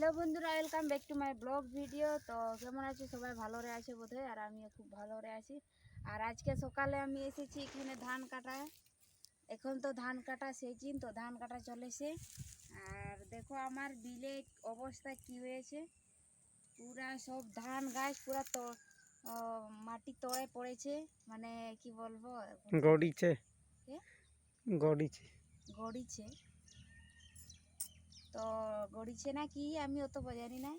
Hello বন্ধুরা welcome back to my blog video তো কেমন আছে? সবাই ভালো রে আছে বোধহয়? আর আমিও খুব ভালো রে আছি। আর আজকে সকালে আমি এসেছি এখানে ধান কাটা এখন তো ধান কাটা সেচিন তো ধান কাটা চলেছে। আর দেখো আমার বিলে অবস্থা কি হয়েছে। পুরা সব ধান গাছ পুরা তো মাটি তলে পড়েছে। মানে কি বলব? গড়িছে। গড়িছে। গড়িছে। তো গড়িছে না কি, আমি অত জানি না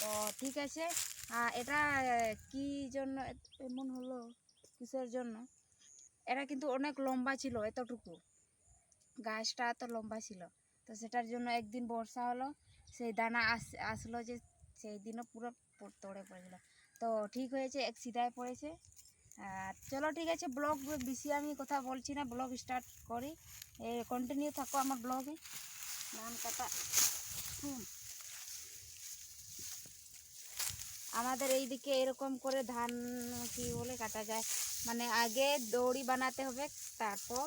তো ঠিক আছে এটা কি জন্য, এমন হলো কিসের জন্য? এটা কিন্তু অনেক লম্বা ছিল এতটুকু। গাছটা এত লম্বা ছিল। তো সেটার জন্য একদিন বর্ষা হলো, সেই দানা আস, আসলো যে সেই দিনও পুরো তড়ে পড়েছিল তো ঠিক হয়েছে, এক সিধায় পড়েছে। আর চলো ঠিক আছে, ব্লগ বেশি আমি কথা বলছি না, ব্লগ স্টার্ট করি। কন্টিনিউ থাকো আমার ব্লগে। ধান কাটা। আমাদের এইদিকে এরকম করে ধান কি বলে কাটা যায়। মানে আগে দড়ি বানাতে হবে তারপর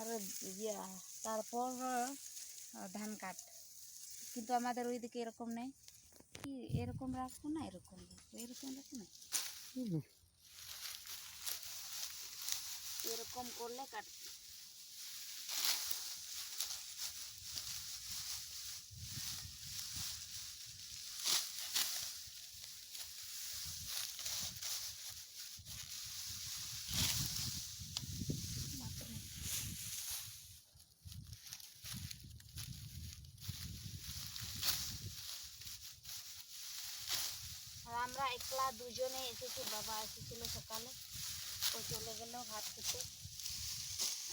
আর ইয়া তারপর ধান কাট। কিন্তু আমাদের ওইদিকে এরকম নেই। কি এরকম রাখব না এরকম রাখব এরকম রাখব না। এরকম করলে কাট বাপরে। আর আমরা একলা দুজনে এসেছি, বাবা এসেছিল সকালে। ও চলে গেল ভাত খেতে।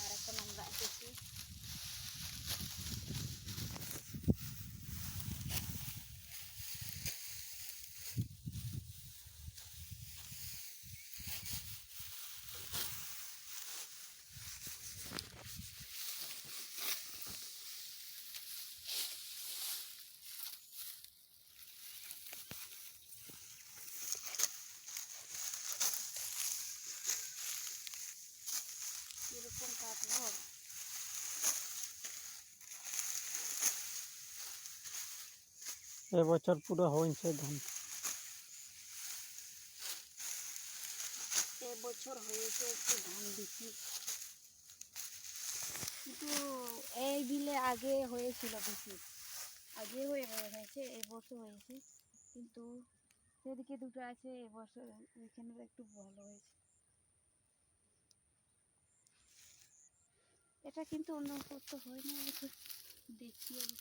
আর এখন আমরা এসেছি এবছর পুরো হয়েছে ধান। এবছর হয়েছে একটু ধান বেশি কিন্তু এই বিলে আগে হয়েছিল বেশি। আগে হয়ে হয়েছে এই বছর হয়েছে। কিন্তু সেদিকে দুটো আছে, এবছর ওইখানে একটু ভালো হয়েছে। এটা কিন্তু অন্য করতে হয় না এবছর দেখি আমি।